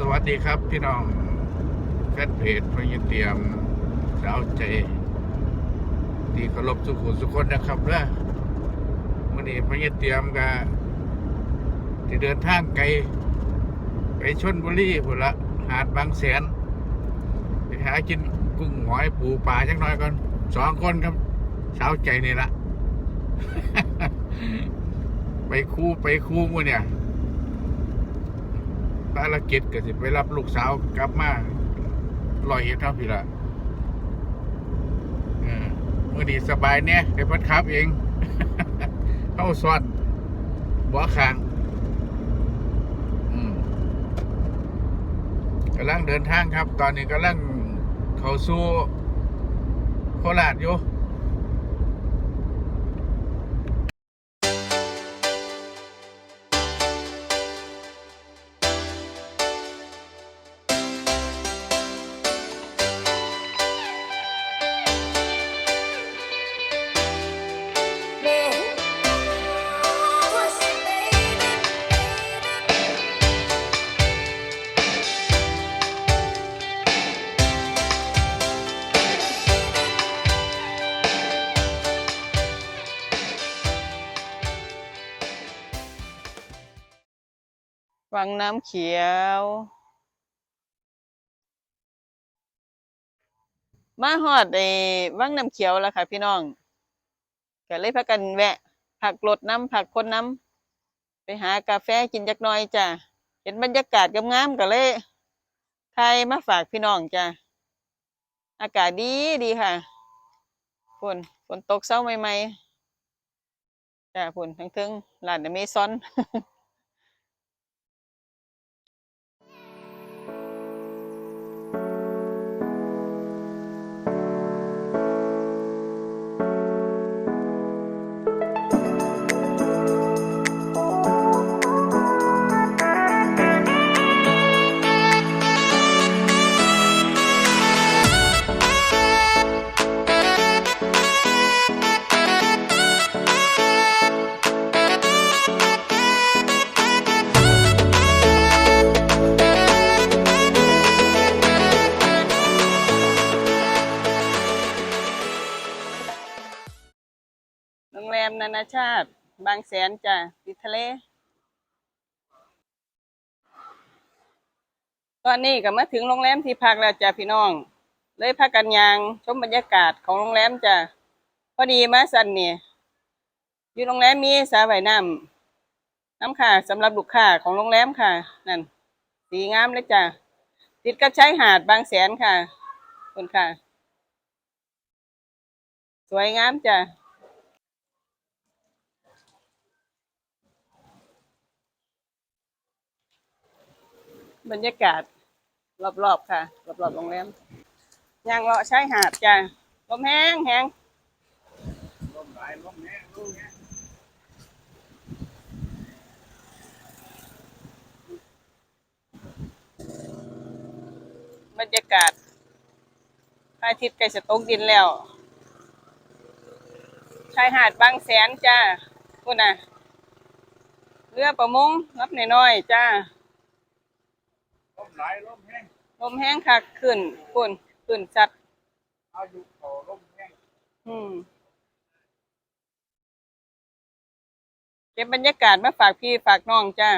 สวัสดีครับพี่น้องแฟนเพจพยิเตรียมสาวใจที่เคารพสุขุสุคนนะครับเด้อมื่อนี้พยิเตรียมกับที่เดินทางไกล ไปชนบุรีพุ่นละหาดบางแสน ไปหากินกุ้งหอยปูปลาจักหน่อยก่อนสองคนครับสาวใจนี่ละ ไปคู่ไปคู่มือเนี่ย ภารกิจก็สิไปรับลูกสาวกลับมาลอยเอ็ดเท่าพี่ละเมื่อดีสบายเนี่ยไปพัดขับเอง เข้าสอดบัวคางกำลังเดินทางครับ ตอนนี้กำลังเข้าสู่โคราชอยู่ วังน้ำเขียว มาฮอดไอ้วังน้ำเขียวแล้วค่ะ พี่น้องก็เลยพากันแวะ ผักรถน้ำผักคนน้ำไปหากาแฟกินจักหน่อยจ้ะเห็นบรรยากาศงามๆก็เลยถ่ายมาฝากพี่น้องจ้ะอากาศดีดีค่ะฝนฝนตกเช้าใหม่ๆจ้ะฝนทั้งทิงๆร้านเมซอน โรงแรมนานาชาติ บางแสนจ้ะติดทะเล ตอนนี้ก็มาถึงโรงแรมที่พักแล้วจ้ะพี่น้อง เลยพักกันยางชมบรรยากาศของโรงแรมจ้ะพอดีมาสันเนี่ยอยู่โรงแรมมีสระว่ายน้ำน้ำค่ะสำหรับลูกค้าของโรงแรมค่ะ นั่นสีงามเลยจ้ะติดกับชายหาดบางแสนค่ะคุณค่ะ สวยงามจ้ะ บรรยากาศรอบๆค่ะ รอบๆโรงแรมยางเลาะชายหาดจ้ะลมแห้งแห้งบรรยากาศพระอาทิตย์ใกล้จะตกดินแล้วชายหาดบางแสนจ้าพูดนะเรือประมงรับน้อยๆจ้า หลายลมแห้งลมแห้งค่ะขึ้นฝุ่นขึ้นจัดอายุเขาลมแห้งอืมเก็บบรรยากาศมาฝากพี่ฝากน้องจ้า